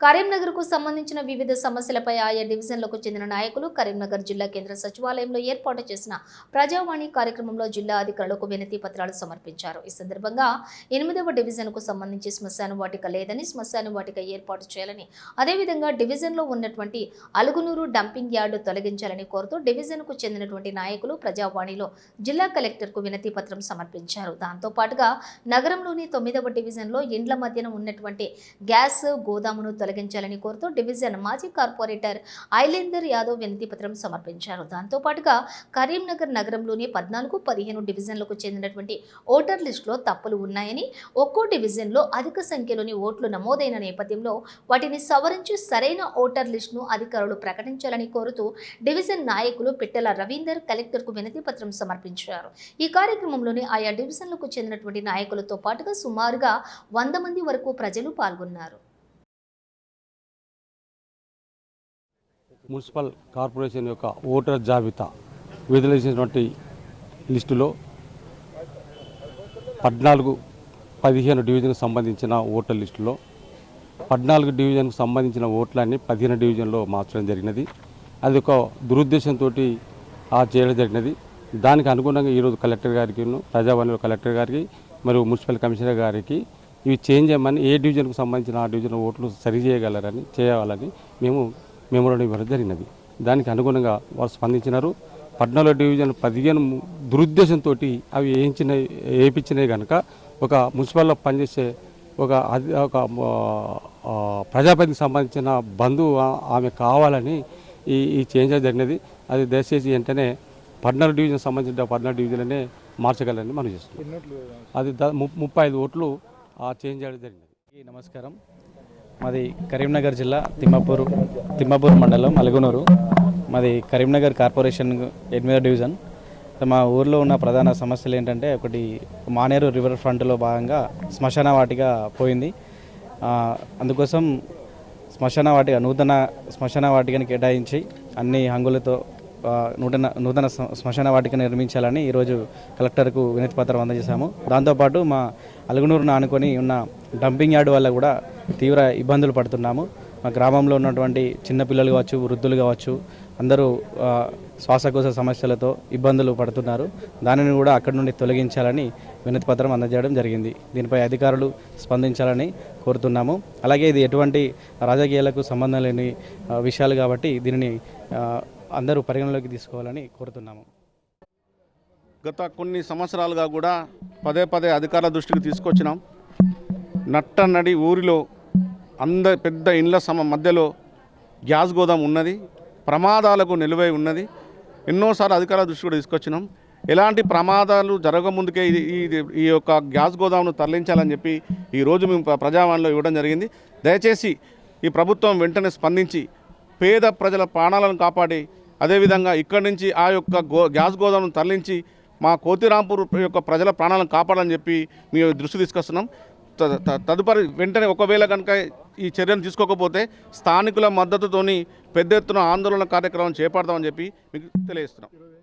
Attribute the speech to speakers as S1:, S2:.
S1: కరీంనగర్కు సంబంధించిన వివిధ సమస్యలపై ఆయా డివిజన్లకు చెందిన నాయకులు కరీంనగర్ జిల్లా కేంద్ర సచివాలయంలో ఏర్పాటు చేసిన ప్రజావాణి కార్యక్రమంలో జిల్లా అధికారులకు వినతి పత్రాలు సమర్పించారు. ఈ సందర్భంగా ఎనిమిదవ డివిజన్కు సంబంధించి శ్మశాన వాటిక లేదని శ్మశాన వాటిక ఏర్పాటు చేయాలని అదేవిధంగా డివిజన్లో ఉన్నటువంటి అలుగునూరు డంపింగ్ యార్డు తొలగించాలని కోరుతూ డివిజన్కు చెందినటువంటి నాయకులు ప్రజావాణిలో జిల్లా కలెక్టర్కు వినతి పత్రం సమర్పించారు. దాంతో పాటుగా నగరంలోని తొమ్మిదవ డివిజన్లో ఇండ్ల మధ్యన ఉన్నటువంటి గ్యాస్ గోదామును తొలగించాలని కోరుతూ డివిజన్ మాజీ కార్పొరేటర్ ఐలేందర్ యాదవ్ వినతి పత్రం సమర్పించారు. దాంతో పాటుగా కరీంనగర్ నగరంలోని పద్నాలుగు పదిహేను డివిజన్లకు చెందినటువంటి ఓటర్ లిస్టులో తప్పులు ఉన్నాయని ఒక్కో డివిజన్లో అధిక సంఖ్యలోని ఓట్లు నమోదైన నేపథ్యంలో వాటిని సవరించి సరైన ఓటర్ లిస్టును అధికారులు ప్రకటించాలని కోరుతూ డివిజన్ నాయకులు పిట్టల రవీందర్ కలెక్టర్కు వినతి పత్రం సమర్పించారు. ఈ కార్యక్రమంలోని ఆయా డివిజన్లకు చెందినటువంటి నాయకులతో పాటుగా సుమారుగా వంద మంది వరకు ప్రజలు పాల్గొన్నారు.
S2: మున్సిపల్ కార్పొరేషన్ యొక్క ఓటర్ జాబితా విడుదల చేసినటువంటి లిస్టులో పద్నాలుగు పదిహేను డివిజన్కు సంబంధించిన ఓటర్ లిస్టులో పద్నాలుగు డివిజన్కు సంబంధించిన ఓట్లన్నీ పదిహేను డివిజన్లో మార్చడం జరిగినది. అది ఒక దురుద్దేశంతో చేయడం జరిగినది. దానికి అనుగుణంగా ఈరోజు కలెక్టర్ గారికి ప్రజావాణిలో కలెక్టర్ గారికి మరియు మున్సిపల్ కమిషనర్ గారికి ఇవి చేంజ్ చేయమని ఏ డివిజన్కు సంబంధించిన ఆ డివిజన్ ఓట్లు సరి చేయగలరని చేయాలని మేము మెమోరాండం ఇవ్వడం జరిగినది. దానికి అనుగుణంగా వారు స్పందించినారు. పద్నాలుగు డివిజన్ పదిహేను దురుద్దేశంతో అవి వేయించినవి వేయించినవి కనుక ఒక మున్సిపల్లో పనిచేసే ఒక ఒక ఆ, ప్రజాప్రతికి సంబంధించిన బంధువు ఆమె కావాలని ఈ ఈ చేంజ్ జరిగినది. అది దయచేసి వెంటనే పద్నాలుగు డివిజన్ సంబంధించిన పద్నాలుగు డివిజన్లనే మార్చగలని మనం చేస్తున్నాం. అది ముప్పై ఐదు ఓట్లు ఆ చేంజ్ చేయడం జరిగినది.
S3: నమస్కారం. మాది కరీంనగర్ జిల్లా తిమ్మాపూర్ తిమ్మాపూర్ మండలం అలగునూరు మాది కరీంనగర్ కార్పొరేషన్ ఎనిమిదో డివిజన్. మా ఊర్లో ఉన్న ప్రధాన సమస్యలు ఏంటంటే ఒకటి మానేరు రివర్ ఫ్రంట్లో భాగంగా శ్మశాన వాటిగా పోయింది. అందుకోసం శ్మశాన వాటిక నూతన శ్మశాన వాటికని కేటాయించి అన్ని హంగులతో నూతన నూతన శ్మశాన వాటిక నిర్మించాలని ఈరోజు కలెక్టర్కు వినతి పత్రం అందజేశాము. దాంతోపాటు మా అలుగునూరును ఆనుకొని ఉన్న డంపింగ్ యార్డ్ వల్ల కూడా తీవ్ర ఇబ్బందులు పడుతున్నాము. మా గ్రామంలో ఉన్నటువంటి చిన్నపిల్లలు కావచ్చు వృద్ధులు కావచ్చు అందరూ శ్వాసకోశ సమస్యలతో ఇబ్బందులు పడుతున్నారు. దానిని కూడా అక్కడి నుండి తొలగించాలని వినతి పత్రం అందజేయడం జరిగింది. దీనిపై అధికారులు స్పందించాలని కోరుతున్నాము. అలాగే ఇది ఎటువంటి రాజకీయాలకు సంబంధం లేని విషయాలు కాబట్టి దీనిని అందరూ పరిగణలోకి తీసుకోవాలని కోరుతున్నాము.
S4: గత కొన్ని సంవత్సరాలుగా కూడా పదే పదే అధికారుల దృష్టికి తీసుకొచ్చినాం. నట్టనడి ఊరిలో అంద పెద్ద ఇండ్ల సమ మధ్యలో గ్యాస్ గోదాం ఉన్నది. ప్రమాదాలకు నిలువై ఉన్నది. ఎన్నోసార్లు అధికారుల దృష్టి కూడా తీసుకొచ్చినాం. ఎలాంటి ప్రమాదాలు జరగముందుకే ఈ ఈ యొక్క గ్యాస్ గోదామును తరలించాలని చెప్పి ఈరోజు మేము ప్రజావాణిలో ఇవ్వడం జరిగింది. దయచేసి ఈ ప్రభుత్వం వెంటనే స్పందించి పేద ప్రజల ప్రాణాలను కాపాడి అదేవిధంగా ఇక్కడి నుంచి ఆ యొక్క గో గ్యాస్ గోదామును తరలించి మా కోతిరాంపూర్ యొక్క ప్రజల ప్రాణాలను కాపాడాలని చెప్పి మేము దృష్టి తీసుకొస్తున్నాం. త- త- తదుపరి వెంటనే ఒకవేళ కనుక ఈ చర్యను తీసుకోకపోతే స్థానికుల మద్దతుతోని పెద్ద ఎత్తున ఆందోళన కార్యక్రమం చేపడదామని చెప్పి మీకు తెలియజేస్తున్నాం.